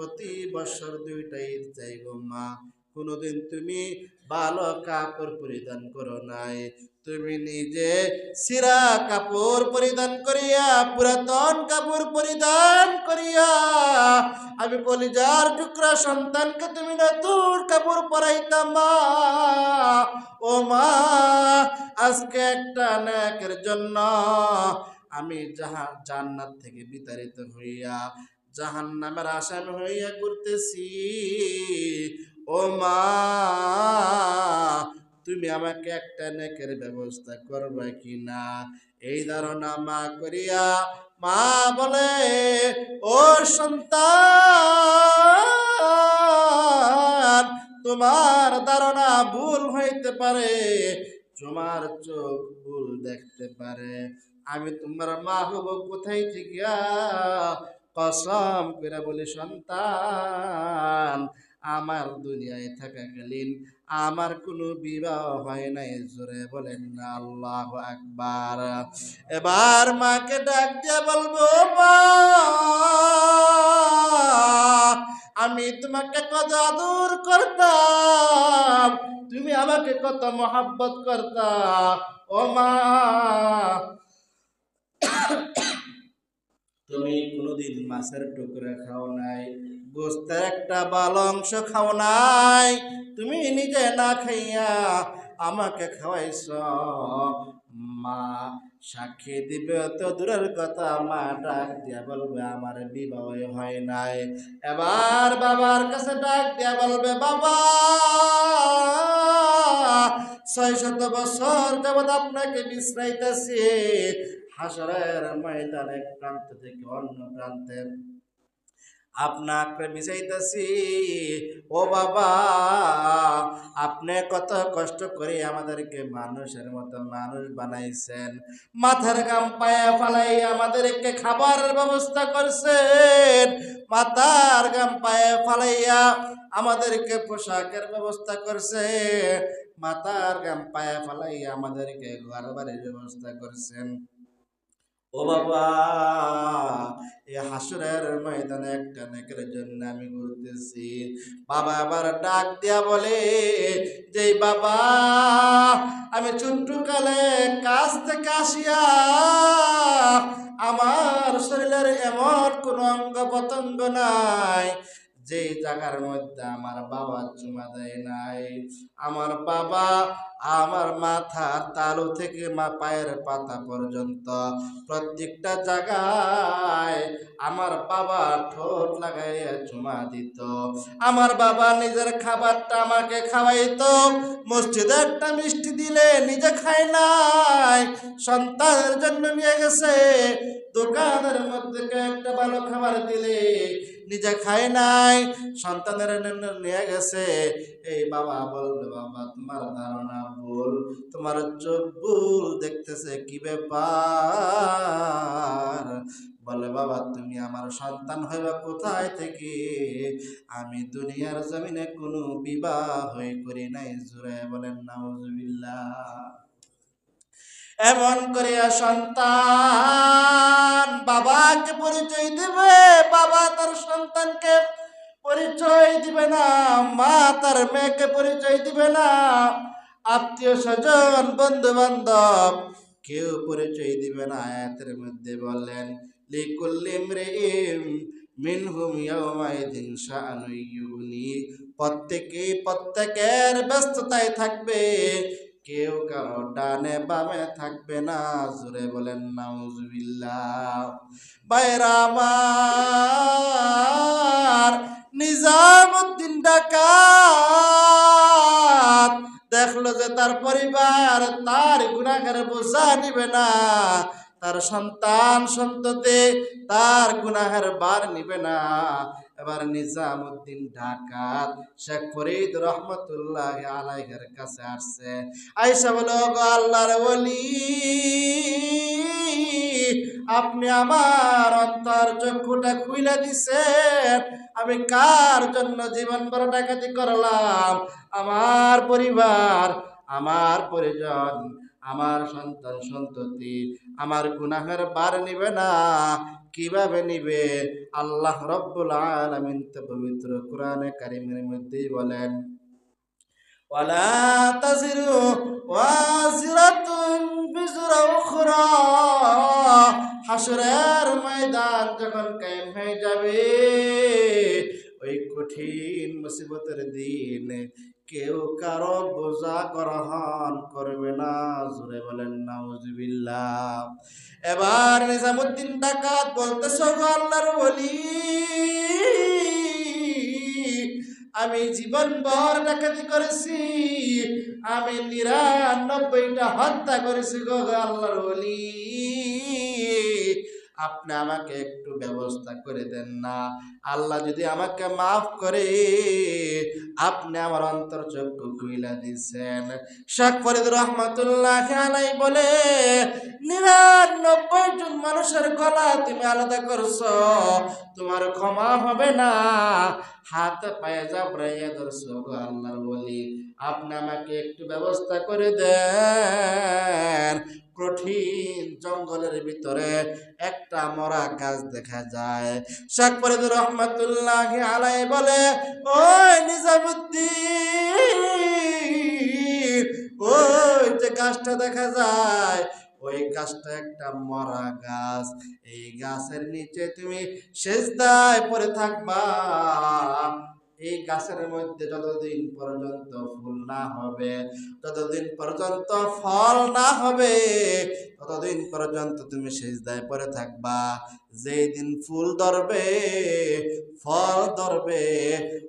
প্রতি বছর দুইটা ঈদ যাই গো মা। কোনোদিন তুমি ভালো কাপড় পরিধান করো নাই। তুমি নিজে সিরা কাপড় পরিধান করিয়া, পুরাতন কাপড় পরিধান করিয়া, আমি বলি যার টুকরা সন্তানকে তুমি নতুন কাপড় পরাইতাম মা। ও মা, আজকে একটা নাকের জন্য আমি যাহা জান্নাত থেকে বিতাড়িত হইয়া জাহান নামের আসামি হইয়া করতেছি ও মা, তুমি আমাকে একটা নেকের ব্যবস্থা করবে কি না এই ধারণা মা করিয়া, মা বলে, ও সন্তান, তোমার ধারণা ভুল হইতে পারে, তোমার চোখ ভুল দেখতে পারে। আমি তোমার মা হব কোথায় থেকে? কসম করে বলি, সন্তান, আমার দুনিয়ায় থাকাকালীন আমার কোনো বিবাহ হয় নাই, জোরে বলেন না, আল্লাহ আকবার। এবার মাকে ডাক দিয়ে বলব আমি তোমাকে কত আদর করতাম, তুমি আমাকে কত মহাব্বত করতাম ও মা তুমি কোনোদিন মাছের টুকরা খাও নাই, গোস্তের একটা বাল অংশ খাও নাই, তুমি নিজে না খাইয়া আমাকে খাওয়াইছ। মা সাক্ষী দিবে তো দূরের কথা, মা ডাক দিয়া বলবে, আমার বিবাহ হয় নাই। এবার বাবার কাছে ডাক দিয়া বলবে, বাবা, ছয় শত বছর যাবৎ আপনাকে বিশ্রাইতেছি। হাসরের ময়দান প্রান্ত থেকে অন্য প্রান্তে। আপনাকে বিচাইতেছি ও বাবা, আপনি কত কষ্ট করে আমাদেরকে মানুষের মতো মানুষ বানাইছেন। মাথার গাম পায়ে ফালাই আমাদেরকে খাবারের ব্যবস্থা করছেন। মাথার গাম পায়ে ফালাইয়া আমাদেরকে পোশাকের ব্যবস্থা করছে মাথার গাম পায়ে ফালাইয়া আমাদেরকে ঘর বাড়ির ব্যবস্থা করছেন। ও বাবা এই হাসুরের ময়দানে একটা নেকের জন্য আমি ঘুরতেছি। বাবা আবার ডাক দিয়া বলে যে বাবা, আমি ছোট্ট কালে কাজ থেকে আসিয়া আমার শরীরের এমন কোনো অঙ্গ পতঙ্গ নাই যে জায়গার মধ্যে আমার বাবা চুমা দেয় নাই, আমার বাবা আমার মাথার তালু থেকে মা পায়ের পাতা পর্যন্ত প্রত্যেকটা জায়গায় আমার বাবা ঠোঁট লাগাইয়া চুমা দিত। আমার বাবা নিজের খাবারটা আমাকে খাওয়াইতো, মসজিদে একটা মিষ্টি দিলে নিজে খায় নাই, সন্তানের জন্য নিয়ে গেছে, দোকানের মধ্যে একটা ভালো খাবার দিলে নিজে খায় নাই। সন্তানের নিয়ে গেছে। এই বাবা বলবে বাবা, তোমার ধারণা ভুল। তোমার চোখ ভুল দেখতেছে, কি ব্যাপার? বলে, বাবা, তুমি আমার সন্তান হইবা কোথায় থেকে? আমি দুনিয়ার জমিনে কোনো বিবাহ হয়ে করি নাই। জুড়ে বলেন, নাউজুবিল্লাহ। এমন করিয়া সন্তান বাবাকে পরিচয় দিবে, বাবা তার সন্তানকে পরিচয় দিবে না, মা তার মেয়েকে পরিচয় দিবে না। আত্মীয় স্বজন বন্ধু বান্ধব কেউ পরিচয় দিবে না। আয়াতের মধ্যে বললেন প্রত্যেকে প্রত্যেকের ব্যস্ততায় থাকবে। কেউ কারও ডানে বামে থাকবে না। জোরে বলেন, নাউজুবিল্লাহ। নিজামুদ্দিন ডাকাত দেখল যে তার পরিবার তার গুণাগার বোঝা নিবে না। তার সন্তান সন্ততি তার গুনাহের বার নিবে না। এবার নিজামুদ্দিন ঢাকাত শেখ ফরিদ রহমতুল্লাহ আলাইহের কাছে আসছে। আইসা বলো আল্লাহর বলি আপনি আমার অন্তর চক্ষুটা খুইলা দিছেন। আমি কার জন্য জীবন বড় ডাকাতি করলাম? আমার পরিবার, আমার পরিজন আমার সন্তান সন্ততি, আমার গুনাহের বার নিবে না। কীভাবে নিবে? আল্লাহ রব্বুল আলামিন তো পবিত্র কোরআনে কারিমের মধ্যেই বলেন, ওয়ালা তাজিরু ওয়াজিরাতুন বিজরা উখরা। হাসরের ময়দান যখন কায়েম হয়ে যাবে, ওই কঠিন মুসিবতের দিন কেউ কারও বোঝা গ্রহণ করবে না। জোরে বলেন, নাউজুবিল্লাহ। এবার নিজামুদ্দিন ডাকাত বলতেছ গো আল্লাহর বলি আমি জীবন ভর ডাকাতি করেছি, আমি নিরানব্বইটা হত্যা করেছি গো বলি আপনি আমাকে একটু ব্যবস্থা করে দেন না। আল্লাহ যদি আমাকে মাফ করে আপনি আমার অন্তর চক্ষু খুইলা দিচ্ছেন শেখ ফরিদ রহমতুল্লাহ আলাই বলে, নিরানব্বই জন মানুষের গলা তুমি আলাদা করছ, তোমার ক্ষমা হবে না। হাত পায়ে জাবরাইয়া ধরছো গো আল্লাহর বলি আপনি আমাকে একটু ব্যবস্থা করে দেন। কঠিন জঙ্গলের ভিতরে একটা মরা গাছ দেখা যায়। শেখ ফরিদ রহমতুল্লাহ আলাই বলে, ওই নিজামুদ্দিন, ওই যে গাছটা দেখা যায়, ওই গাছটা একটা মরা গাছ। এই গাছের নিচে তুমি সেজদায় পরে থাকবা। এই গাছের মধ্যে যতদিন পর্যন্ত ফুল না হবে, যতদিন পর্যন্ত ফল না হবে, ততদিন পর্যন্ত তুমি সেজদায় পরে থাকবা। যেই দিন ফুল ধরবে, ফল ধরবে,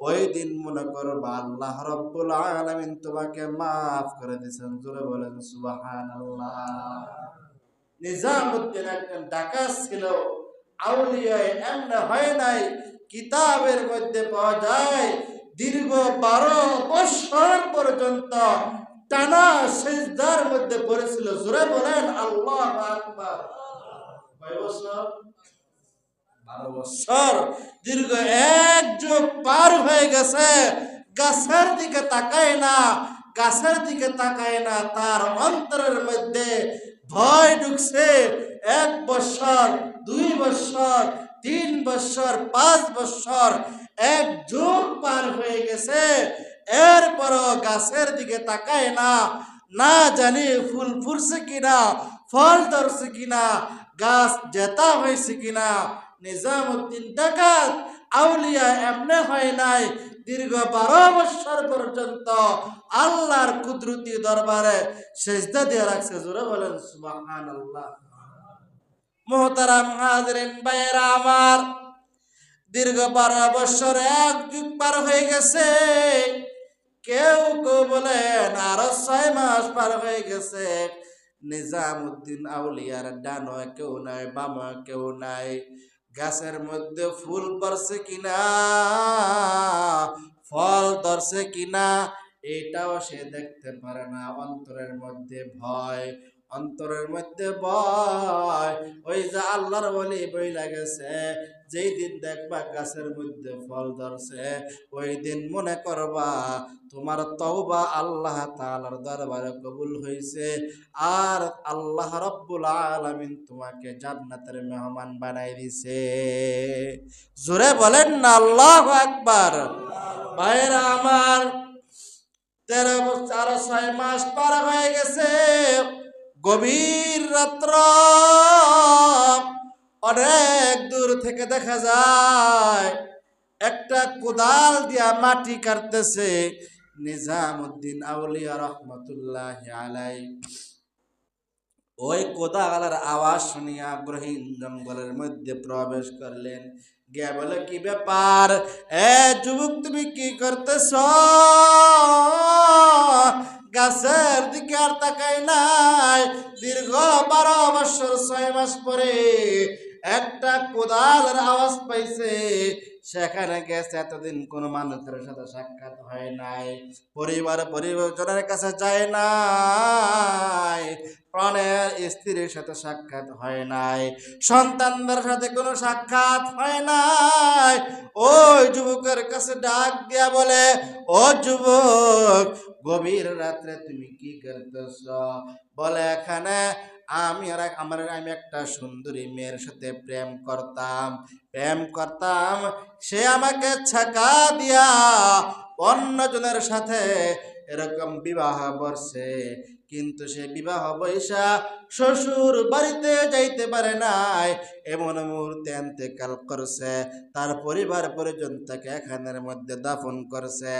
ওই দিন মনে করবা আল্লাহ রব্বুল আলামিন তোমাকে মাফ করে দিয়েছেন। জোরে বলেন, সুবহানাল্লাহ। নিজামুদ্দিন একজন ডাকাত ছিল। আউলিয়ায় এমন হয় নাই কিতাবের মধ্যে পাওয়া যায়, দীর্ঘ বারো বছর পর্যন্ত টানা সেজদার মধ্যে পড়েছিল। জোরে বলেন, আল্লাহ আকবার। বছর বারো দীর্ঘ এক যুগ পার হয়ে গেছে। গাছের দিকে তাকায় না, গাছের দিকে তাকায় না, তার অন্তরের মধ্যে ভয় ঢুকছে। এক বছর দুই বছর তিন বছর পাঁচ বছর এক যুগ পার হয়ে গেছে। এরপরও গাছের দিকে তাকায় না। না জানি ফুল ফুরছে কিনা, ফল ধরছে কিনা, গাছ জেতা হয়েছে কিনা। নিজামুদ্দিন ডাকাত, আউলিয়া এমনে হয় নাই, দীর্ঘ বারো বছর পর্যন্ত আল্লাহর কুদরতি দরবারে সেজদা দিয়ে রাখছে। জোরে বলেন সুবহান আল্লাহ মোহতারাম হাজরেন ভাইয়েরা আমার, দীর্ঘ বারো বছর এক যুগ পার হয়ে গেছে। কেউ কেউ বলেন আরও ছয় মাস পার হয়ে গেছে। নিজামুদ্দিন আউলিয়ার ডানো কেউ নাই, বাম কেউ নাই। গাছের মধ্যে ফুল পড়ছে কিনা, ফল ধরছে কিনা, এটাও সে দেখতে পারে না। অন্তরের মধ্যে ভয় অন্তরের মধ্যে বয়। ওই যে আল্লাহর বলি বই লাগেছে যেই দিন দেখবা গাছের মধ্যে ফল ধরছে, ওই দিন মনে করবা তোমার তওবা আল্লাহ তাআলার দরবারে কবুল হয়েছে আর আল্লাহ রব্বুল আলামিন তোমাকে জান্নাতের মেহমান বানাই দিছে। জোরে বলেন না, আল্লাহু আকবার। ভাইরা আমার, তেরো চার ছয় মাস পার হয়ে গেছে। গভীর রাত্র। অনেক দূর থেকে দেখা যায়, একটা কোদাল দিয়া মাটি কাটতেছে। নিজামুদ্দিন আউলিয়া রহমতুল্লাহ আলাই ওই কোদাগালার আওয়াজ শুনিয়া গ্রহীন জঙ্গলের মধ্যে প্রবেশ করলেন। গিয়া বলে, কি ব্যাপার? এ যুবক, তুমি কি করতেছ? গাছের দিকে আর তাকাই নাই। দীর্ঘ বারো বছর ছয় মাস পরে একটা কোদালের আওয়াজ পাইছে। সেখানে গেছে এতদিন কোনো মানুষের সাথে সাক্ষাৎ হয় নাই। পরিবার পরিজনের কাছে যায় নাই। প্রাণের স্ত্রীর সাথে সাক্ষাৎ হয় নাই। সন্তানদের সাথে কোনো সাক্ষাৎ হয় নাই। ওই যুবকের কাছে ডাক দিয়া বলে, ও যুবক, গভীর রাত্রে তুমি কি করতেছ? বলে, এখানে আমি আর আমার আমি একটা সুন্দরী মেয়ের সাথে প্রেম করতাম। প্রেম করতাম, সে আমাকে ছাকা দিয়া অন্যজনের সাথে এরকম বিবাহ বর্ষে কিন্তু সে বিবাহ বৈশা শ্বশুর বাড়িতে যাইতে পারে নাই। এমন মুহূর্তে এতেকাল করছে, তার পরিবার পরিজন তাকে এখানের মধ্যে দাফন করছে।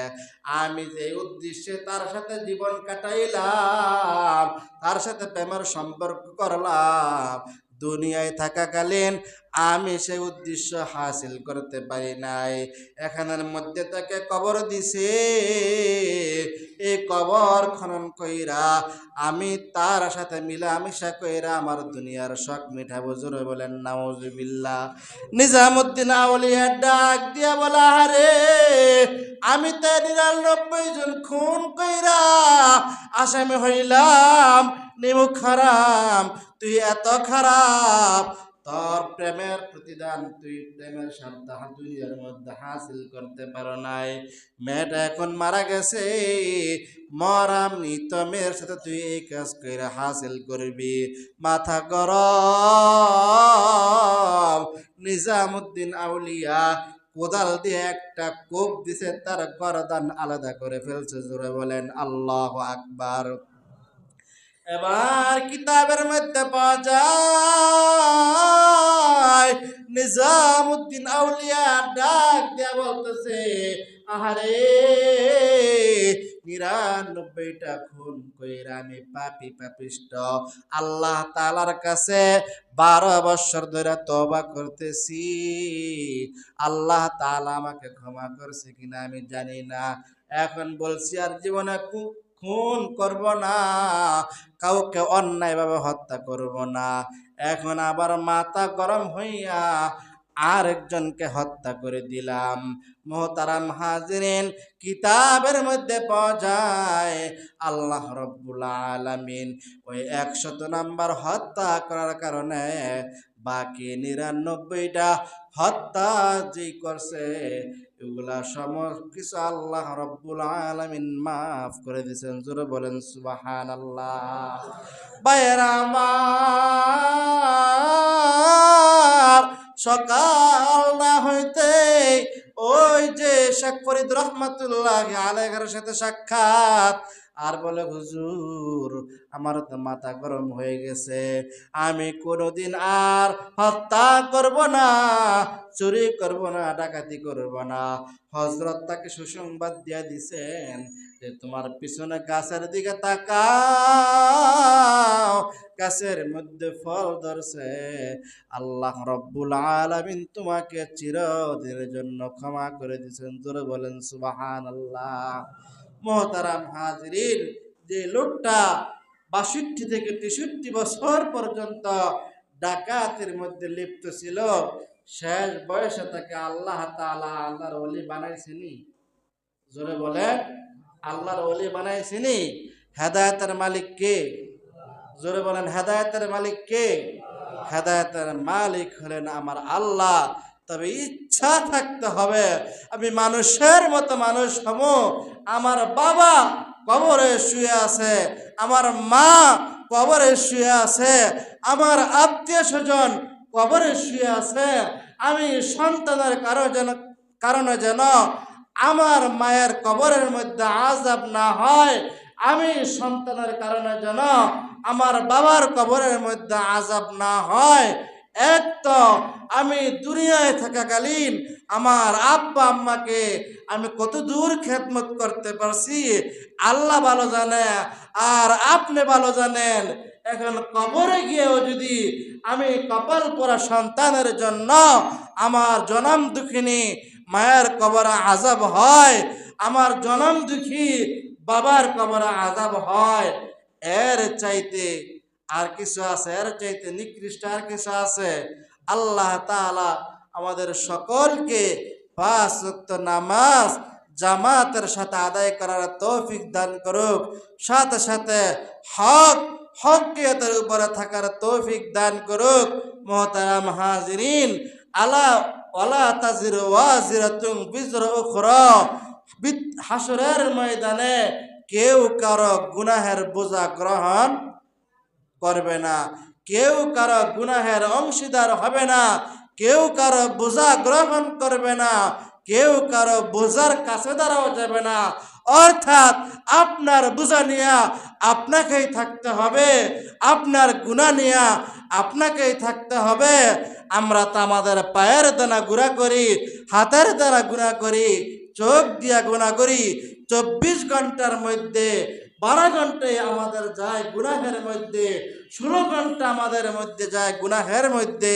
আমি যে উদ্দেশ্যে তার সাথে জীবন কাটাইলাম, তার সাথে প্রেমের সম্পর্ক করলাম, দুনিয়ায় থাকাকালীন আমি সেই উদ্দেশ্য হাসিল করতে পারি নাই। এখানের মধ্যে তাকে কবর দিছে। এই কবর খনন কইরা আমি তার সাথে মিলা মিলামিশা কইরা আমার দুনিয়ার শখ মিঠাবো জোরে বলেন, নাউজুবিল্লাহ। নিজামুদ্দিন আউলিয়া ডাক দিয়া বলা হারে আমি তো নিরানব্বই জন খুন কইরা আসামি হইলাম। নিমুখ খারাপ তুই এত খারাপ তোর প্রেমের প্রতিদান তুই প্রেমের সান্তাহ দুনিয়ার মধ্যে হাসিল করতে পারো নাই। মেয়েটা এখন মারা গেছে মরাম নিত মেয়ের সাথে তুই এই কাজ করে হাসিল করবি। মাথা গরম, নিজামুদ্দিন আউলিয়া কোদাল দিয়ে একটা কোপ দিছে, তার গরদান আলাদা করে ফেলছে, জোরে বলেন আল্লাহ আকবার। এবার কিতাবের মধ্যে পাওয়া যায়, নিজামুদ্দিন আউলিয়া ডাক দিয়া বলতেছে, আহারে, নিরানব্বইটা খুন কইরা আমি পাপি পাপিষ্ট। আল্লাহ তালার কাছে বারো বছর ধরে তবা করতেছি। আল্লাহ তাআলা আমাকে ক্ষমা করছে কিনা আমি জানি না। এখন বলছি, আর জীবনে খুন করব না, কাউকে অন্যায়ভাবে হত্যা করব না। এখন আবার মাথা গরম হইয়া আরেকজনকে হত্যা করে দিলাম। মোহতারাম হাজিরিন, কিতাবের মধ্যে পাওয়া যায়, আল্লাহ রব্বুল আলামিন ওই একশত নাম্বার হত্যা করার কারণে বাকি নিরানব্বইটা হত্যা যে করছে এগুলা সমস্ত কিছু আল্লাহ রব্বুল মাফ করে জোরে বলেন সুবাহান আল্লাহ সকাল না হইতে ওই যে শেখ ফরিদ রহমাতুল্লাহ আলেগের সাথে সাক্ষাৎ আর বলে, হুজুর, আমার তো মাথা গরম হয়ে গেছে। আমি কোনোদিন আর হত্যা করব না, চুরি করব না, ডাকাতি করব না। হজরত তাকে সুসংবাদ দিয়ে দিছেন যে, তোমার পিছনে গাছের দিকে তাকাও, গাছের মধ্যে ফল ধরছে। আল্লাহ রব্বুল আলামিন তোমাকে চিরদিনের জন্য ক্ষমা করে দিয়েছেন। জোরে বলেন সুবাহান আল্লাহ মোহতারাম হাজরিন, যে লোকটা বাষট্টি থেকে তেষট্টি বছর পর্যন্ত ডাকাতের মধ্যে লিপ্ত ছিল, শেষ বয়সে তাকে আল্লাহ তাআলা আল্লাহর অলি বানাইছেনি। জোরে বলে আল্লাহর অলি বানাইছেনি। হেদায়তের মালিক কে? জোরে বলেন, হেদায়তের মালিক কে? হেদায়তের মালিক হলেন আমার আল্লাহ। তবে ইচ্ছা থাকতে হবে, আমি মানুষের মতো মানুষ হব আমার বাবা কবরে শুয়ে আছে, আমার মা কবরে শুয়ে আছে, আমার আত্মীয় স্বজন কবরে শুয়ে আছে, আমি সন্তানের কারও যেন, কারণে যেন আমার মায়ের কবরের মধ্যে আজাব না হয়, আমি সন্তানের কারণে যেন আমার বাবার কবরের মধ্যে আজাব না হয়। এক তো আমি দুনিয়ায় থাকাকালীন আমার আব্বা আম্মাকে আমি কত দূর খেদমত করতে পারছি, আল্লাহ ভালো জানে আর আপনি ভালো জানেন। এখন কবরে গিয়েও যদি আমি কপাল পরা সন্তানের জন্য আমার জনম দুঃখিনী মায়ের কবরে আজাব হয়, আমার জনম দুঃখী বাবার কবরে আজাব হয়, এর চাইতে আর কিছু আছে? এর চাইতে নিকৃষ্ট আর কিছু আছে? আল্লাহ তাআলা আমাদের সকলকে পাঁচ নামাজ জামাতের সাথে আদায় করার তৌফিক দান করুক। সাথে সাথে হক, হকিয়তের উপরে থাকার তৌফিক দান করুক। মোহতারাম হাজিরিন, আলা, ওয়ালা তাজির ওয়াজিরাতুন বিজর উখরা। হাসরের ময়দানে কেউ কারও গুনাহের বোঝা গ্রহণ করবে না। কেউ কারও গুনাহের অংশীদার হবে না। কেউ কারও বোঝা গ্রহণ করবে না। কেউ কারও বোঝার কাছে দাঁড়াও যাবে না। অর্থাৎ আপনার বোঝা নিয়ে আপনাকেই থাকতে হবে। আপনার গুণা নিয়ে আপনাকেই থাকতে হবে। আমরা তো আমাদের পায়ের দানা গুণা করি, হাতের দ্বারা গুণা করি, চোখ দিয়া গুণা করি। চব্বিশ ঘণ্টার মধ্যে বারো ঘন্টায় আমাদের যায় গুনাহের মধ্যে, ষোলো ঘণ্টা আমাদের মধ্যে যায় গুনাহের মধ্যে,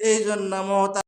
এই জন্য মহতা